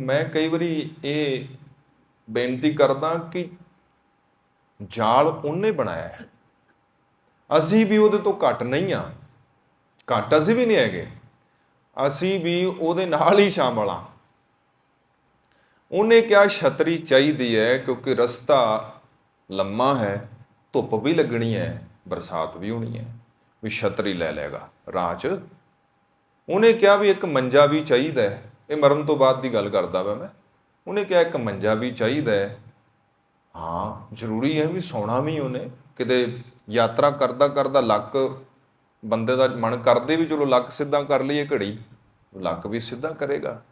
ਮੈਂ ਕਈ ਵਾਰੀ ਇਹ ਬੇਨਤੀ ਕਰਦਾ ਕਿ ਜਾਲ ਉਹਨੇ ਬਣਾਇਆ ਹੈ। ਅਸੀਂ ਵੀ ਉਹਦੇ ਤੋਂ ਘੱਟ ਨਹੀਂ ਆ ਘੱਟ ਅਸੀਂ ਵੀ ਨਹੀਂ ਹੈਗੇ। ਅਸੀਂ ਵੀ ਉਹਦੇ ਨਾਲ ਹੀ ਸ਼ਾਮਲ ਆ ਉਹਨੇ ਕਿਹਾ, ਛਤਰੀ ਚਾਹੀਦੀ ਹੈ ਕਿਉਂਕਿ ਰਸਤਾ ਲੰਮਾ ਹੈ, ਧੁੱਪ ਵੀ ਲੱਗਣੀ ਹੈ, ਬਰਸਾਤ ਵੀ ਹੋਣੀ ਹੈ। ਵੀ ਛਤਰੀ ਲੈ ਲੇਗਾ ਰਾਹ 'ਚ ਉਹਨੇ ਕਿਹਾ ਵੀ ਇੱਕ ਮੰਜਾ ਵੀ ਚਾਹੀਦਾ ਹੈ। ਇਹ ਮਰਨ ਤੋਂ ਬਾਅਦ ਦੀ ਗੱਲ ਕਰਦਾ ਵਾ ਮੈਂ। ਉਹਨੇ ਕਿਹਾ, ਇੱਕ ਮੰਜਾ ਵੀ ਚਾਹੀਦਾ ਹੈ। ਹਾਂ, ਜ਼ਰੂਰੀ ਹੈ ਵੀ ਸੌਣਾ ਵੀ ਉਹਨੇ। ਕਿਤੇ ਯਾਤਰਾ ਕਰਦਾ ਕਰਦਾ ਲੱਕ ਬੰਦੇ ਦਾ ਮਨ ਕਰਦੇ ਵੀ ਚਲੋ ਲੱਕ ਸਿੱਧਾ ਕਰ ਲਈਏ ਘੜੀ, ਲੱਕ ਵੀ ਸਿੱਧਾ ਕਰੇਗਾ।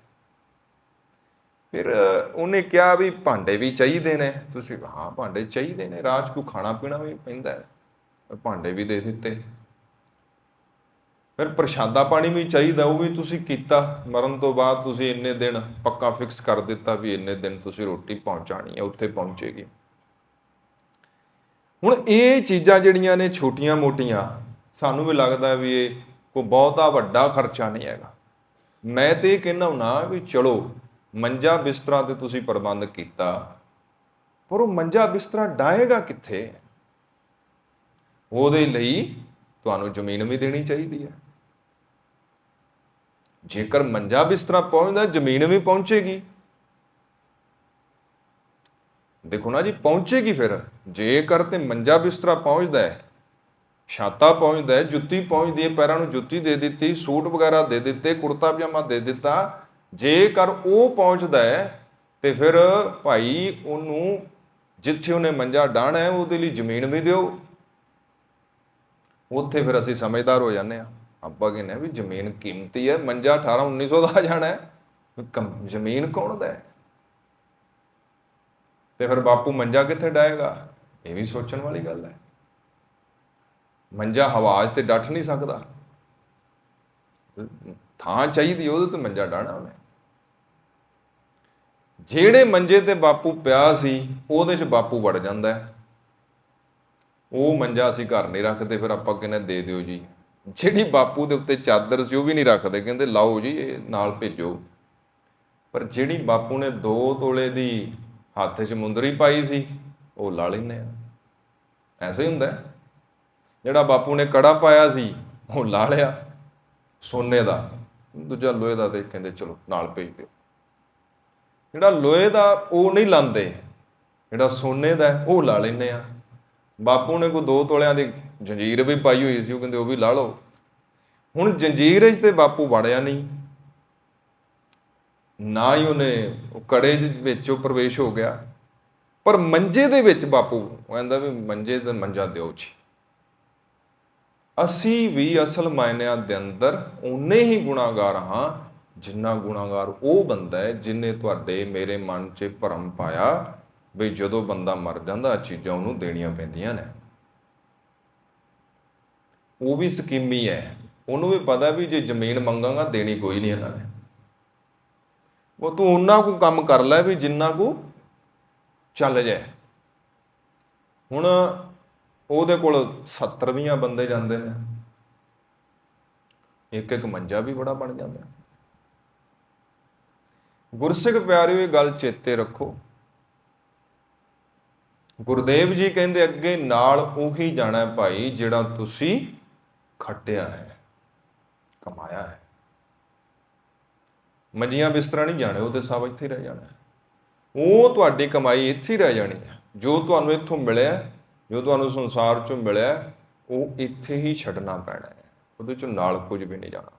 ਫਿਰ ਉਹਨੇ ਕਿਹਾ ਵੀ ਭਾਂਡੇ ਵੀ ਚਾਹੀਦੇ ਨੇ। ਤੁਸੀਂ, ਹਾਂ, ਭਾਂਡੇ ਚਾਹੀਦੇ ਨੇ। ਰਾਜ ਕੋ ਖਾਣਾ ਪੀਣਾ ਵੀ ਪੈਂਦਾ ਹੈ। ਭਾਂਡੇ ਵੀ ਦੇ ਦਿੱਤੇ। ਫਿਰ ਪ੍ਰਸ਼ਾਦਾ ਪਾਣੀ ਵੀ ਚਾਹੀਦਾ, ਉਹ ਵੀ ਤੁਸੀਂ ਕੀਤਾ। ਮਰਨ ਤੋਂ ਬਾਅਦ ਤੁਸੀਂ ਇੰਨੇ ਦਿਨ ਪੱਕਾ ਫਿਕਸ ਕਰ ਦਿੱਤਾ ਵੀ ਇੰਨੇ ਦਿਨ ਤੁਸੀਂ ਰੋਟੀ ਪਹੁੰਚਾਣੀ ਹੈ ਉੱਥੇ ਪਹੁੰਚੇਗੀ। ਹੁਣ ਇਹ ਚੀਜ਼ਾਂ ਜਿਹੜੀਆਂ ਨੇ ਛੋਟੀਆਂ-ਮੋਟੀਆਂ ਸਾਨੂੰ ਵੀ ਲੱਗਦਾ ਵੀ ਇਹ ਕੋਈ ਬਹੁਤਾ ਵੱਡਾ ਖਰਚਾ ਨਹੀਂ ਹੈਗਾ। ਮੈਂ ਤੇ ਇਹ ਕਹਿੰਦਾ ਹੁਣਾ ਵੀ ਚਲੋ, ਮੰਜਾ ਬਿਸਤਰਾ ਤੇ ਤੁਸੀਂ ਪ੍ਰਬੰਧ ਕੀਤਾ, ਪਰ ਉਹ ਮੰਜਾ ਬਿਸਤਰਾ ਡਾਏਗਾ ਕਿੱਥੇ? ਉਹਦੇ ਲਈ ਤੁਹਾਨੂੰ ਜ਼ਮੀਨ ਵੀ ਦੇਣੀ ਚਾਹੀਦੀ ਹੈ। ਜੇਕਰ ਮੰਜਾ ਬਿਸਤਰਾ ਪਹੁੰਚਦਾ, ਜ਼ਮੀਨ ਵੀ ਪਹੁੰਚੇਗੀ। ਦੇਖੋ ਨਾ ਜੀ, ਪਹੁੰਚੇਗੀ ਫਿਰ। ਜੇਕਰ ਤੇ ਮੰਜਾ ਬਿਸਤਰਾ ਪਹੁੰਚਦਾ ਹੈ, ਛਾਤਾ ਪਹੁੰਚਦਾ ਹੈ, ਜੁੱਤੀ ਪਹੁੰਚਦੀ ਹੈ, ਪੈਰਾਂ ਨੂੰ ਜੁੱਤੀ ਦੇ ਦਿੱਤੀ, ਸੂਟ ਵਗੈਰਾ ਦੇ ਦਿੱਤੇ, ਕੁੜਤਾ ਪਜਾਮਾ ਦੇ ਦਿੱਤਾ, ਜੇਕਰ ਉਹ ਪਹੁੰਚਦਾ ਹੈ, ਤੇ ਫਿਰ ਭਾਈ ਉਹਨੂੰ ਜਿੱਥੇ ਉਹਨੇ ਮੰਜਾ ਡਾਣਾ ਹੈ, ਉਹਦੇ ਲਈ ਜ਼ਮੀਨ ਵੀ ਦਿਓ। ਉੱਥੇ ਫਿਰ ਅਸੀਂ ਸਮਝਦਾਰ ਹੋ ਜਾਂਦੇ ਆ ਆਪਾਂ ਕਹਿੰਦੇ ਆ ਵੀ ਜ਼ਮੀਨ ਕੀਮਤੀ ਹੈ, ਮੰਜਾ 18 1900 ਦਾ ਆ ਜਾਣਾ ਹੈ। ਜ਼ਮੀਨ ਕੌਣ ਦਾ ਹੈ? ਤੇ ਫਿਰ ਬਾਪੂ ਮੰਜਾ ਕਿੱਥੇ ਡਾਏਗਾ? ਇਹ ਵੀ ਸੋਚਣ ਵਾਲੀ ਗੱਲ ਹੈ। ਮੰਜਾ ਹਵਾਜ ਤੇ ਡੱਠ ਨਹੀਂ ਸਕਦਾ। ਥਾਂ ਚਾਹੀਦੀ ਉਹਦੇ ਤੇ ਮੰਜਾ ਡਾਣਾ ਉਹਨੇ। ਜਿਹੜੇ ਮੰਜੇ ਤੇ ਬਾਪੂ ਪਿਆ ਸੀ, ਉਹਦੇ 'ਚ ਬਾਪੂ ਵੜ ਜਾਂਦਾ ਉਹ ਮੰਜਾ ਅਸੀਂ ਘਰ ਨਹੀਂ ਰੱਖਦੇ, ਫਿਰ ਆਪਾਂ ਕਹਿੰਦੇ ਦੇ ਦਿਓ ਜੀ? ਜਿਹੜੀ ਬਾਪੂ ਦੇ ਉੱਤੇ ਚਾਦਰ ਸੀ, ਉਹ ਵੀ ਨਹੀਂ ਰੱਖਦੇ। ਕਹਿੰਦੇ, ਲਾਓ ਜੀ, ਇਹ ਨਾਲ ਭੇਜੋ। ਪਰ ਜਿਹੜੀ ਬਾਪੂ ਨੇ 2 ਤੋਲੇ ਦੀ ਹੱਥ 'ਚ ਮੁੰਦਰੀ ਪਾਈ ਸੀ, ਉਹ ਲਾ ਲੈਨੇ ਆ। ਐਸੇ ਹੀ ਹੁੰਦਾ ਜਿਹੜਾ ਬਾਪੂ ਨੇ ਕੜਾ ਪਾਇਆ ਸੀ, ਉਹ ਲਾ ਲਿਆ ਸੋਨੇ ਦਾ। ਦੂਜਾ ਲੋਹੇ ਦਾ ਤੇ ਕਹਿੰਦੇ, ਚਲੋ, ਨਾਲ ਭੇਜ ਦਿਓ। ਜਿਹੜਾ ਲੋਹੇ ਦਾ, ਉਹ ਨਹੀਂ ਲਾਂਦੇ। ਜਿਹੜਾ ਸੋਨੇ ਦਾ, ਉਹ ਲਾ ਲੈਨੇ ਆ। ਬਾਪੂ ਨੇ ਕੋਈ 2 ਤੋਲਿਆਂ ਦੀ ਜੰਜੀਰ ਵੀ ਪਾਈ ਹੋਈ ਸੀ, ਉਹ ਕਹਿੰਦੇ ਉਹ ਵੀ ਲਾ ਲਓ। ਹੁਣ ਜੰਜੀਰ 'ਚ ਤੇ ਬਾਪੂ ਵੜਿਆ ਨਹੀਂ। ਨਾ ਹੀ ਉਹਨੇ ਉਹ ਕੜੇ 'ਚ ਵਿੱਚ ਉਹ ਪ੍ਰਵੇਸ਼ ਹੋ ਗਿਆ। ਪਰ ਮੰਜੇ ਦੇ ਵਿੱਚ ਬਾਪੂ ਕਹਿੰਦਾ ਵੀ ਮੰਜੇ ਤੇ ਮੰਜਾ ਦਿਓ ਜੀ। ਅਸੀਂ ਵੀ ਅਸਲ ਮਾਇਨਿਆਂ ਦੇ ਅੰਦਰ ਉਨੇ ਹੀ ਗੁਨਾਹਗਾਰ ਹਾਂ, ਜਿੰਨਾ ਗੁਨਾਹਗਾਰ ਉਹ ਬੰਦਾ ਹੈ ਜਿਨੇ ਤੁਹਾਡੇ ਮੇਰੇ ਮਨ 'ਚ ਭਰਮ ਪਾਇਆ, ਵੀ ਜਦੋਂ ਬੰਦਾ ਮਰ ਜਾਂਦਾ, ਆਹ ਚੀਜ਼ਾਂ ਉਹਨੂੰ ਦੇਣੀਆਂ ਪੈਂਦੀਆਂ ਨੇ। ਉਹ ਵੀ ਸਕੀਮੀ ਹੈ। ਉਹਨੂੰ ਵੀ ਪਤਾ ਵੀ ਜੇ ਜ਼ਮੀਨ ਮੰਗਾਂਗਾ, ਦੇਣੀ ਕੋਈ ਨਹੀਂ ਇਹਨਾਂ ਨੇ। ਉਹ ਤੂੰ ਉਹਨਾਂ ਕੋ ਕੰਮ ਕਰ ਲੈ ਵੀ ਜਿੰਨਾ ਕੋ ਚੱਲ ਜਾਏ। ਹੁਣ ਉਹਦੇ ਕੋਲ 70 ਬੰਦੇ ਜਾਂਦੇ ਨੇ। ਇੱਕ ਇੱਕ ਮੰਜਾ ਵੀ ਬੜਾ ਬਣ ਜਾਂਦਾ। ਗੁਰਸਿੱਖ ਪਿਆਰਿਓ, ਇਹ ਗੱਲ ਚੇਤੇ ਰੱਖੋ। ਗੁਰਦੇਵ ਜੀ ਕਹਿੰਦੇ, ਅੱਗੇ ਨਾਲ ਉਹੀ ਜਾਣਾ ਭਾਈ ਜਿਹੜਾ ਤੁਸੀਂ ਖੱਟਿਆ ਹੈ, ਕਮਾਇਆ ਹੈ। ਮੰਜੀਆਂ ਬਿਸਤਰਾ ਨਹੀਂ ਜਾਣੇ ਉਹ ਤੇ ਸਭ ਇੱਥੇ ਰਹਿ ਜਾਣਾ ਉਹ ਤੁਹਾਡੀ ਕਮਾਈ ਇੱਥੇ ਰਹਿ ਜਾਣੀ ਹੈ। ਜੋ ਤੁਹਾਨੂੰ ਇੱਥੋਂ ਮਿਲਿਆ, ਜੋ ਤੁਹਾਨੂੰ ਸੰਸਾਰ ਚੋਂ ਮਿਲਿਆ, ਉਹ ਇੱਥੇ ਹੀ ਛੱਡਣਾ ਪੈਣਾ ਹੈ। ਉਹਦੇ ਚੋਂ ਨਾਲ ਕੁਝ ਵੀ ਨਹੀਂ ਜਾਣਾ।